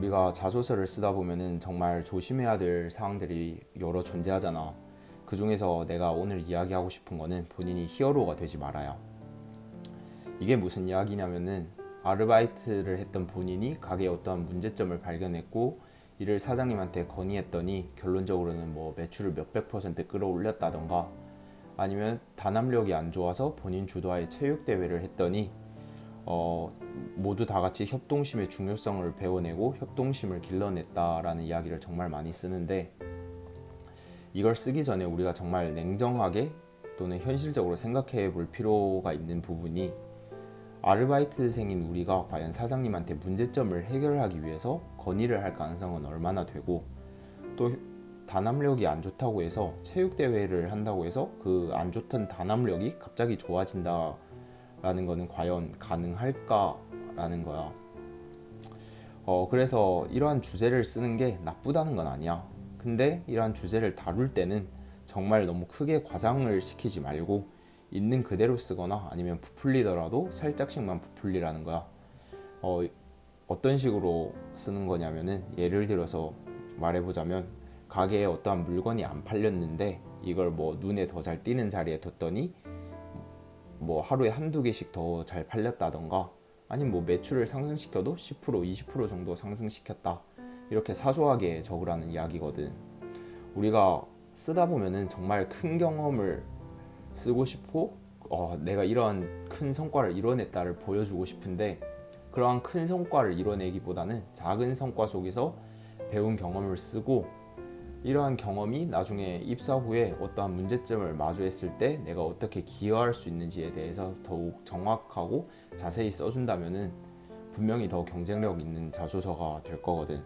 우리가 자소서를 쓰다 보면은 정말 조심해야 될 사항들이 여러 존재하잖아. 그 중에서 내가 오늘 이야기하고 싶은 거는 본인이 히어로가 되지 말아요. 이게 무슨 이야기냐면은 아르바이트를 했던 본인이 가게에 어떠한 문제점을 발견했고 이를 사장님한테 건의했더니 결론적으로는 뭐 매출을 몇백 퍼센트 끌어올렸다던가 아니면 단합력이 안 좋아서 본인 주도하에 체육 대회를 했더니 어, 모두 다 같이 협동심의 중요성을 배워내고 협동심을 길러냈다라는 이야기를 정말 많이 쓰는데 이걸 쓰기 전에 우리가 정말 냉정하게 또는 현실적으로 생각해 볼 필요가 있는 부분이 아르바이트생인 우리가 과연 사장님한테 문제점을 해결하기 위해서 건의를 할 가능성은 얼마나 되고 또 단합력이 안 좋다고 해서 체육 대회를 한다고 해서 그 안 좋던 단합력이 갑자기 좋아진다 라는 거는 과연 가능할까라는 거야. 어 그래서 이러한 주제를 쓰는 게 나쁘다는 건 아니야. 근데 이러한 주제를 다룰 때는 정말 너무 크게 과장을 시키지 말고 있는 그대로 쓰거나 아니면 부풀리더라도 살짝씩만 부풀리라는 거야. 어, 어떤 식으로 쓰는 거냐면은 예를 들어서 말해보자면 가게에 어떠한 물건이 안 팔렸는데 이걸 뭐 눈에 더 잘 띄는 자리에 뒀더니 뭐 하루에 한두 개씩 더 잘 팔렸다던가 아니면 뭐 매출을 상승시켜도 10% 20% 정도 상승시켰다. 이렇게 사소하게 적으라는 이야기거든. 우리가 쓰다 보면은 정말 큰 경험을 쓰고 싶고 어, 내가 이러한 큰 성과를 이뤄냈다를 보여주고 싶은데 그러한 큰 성과를 이뤄내기보다는 작은 성과 속에서 배운 경험을 쓰고 이러한 경험이 나중에 입사 후에 어떠한 문제점을 마주했을 때 내가 어떻게 기여할 수 있는지에 대해서 더욱 정확하고 자세히 써준다면은 분명히 더 경쟁력 있는 자소서가 될 거거든.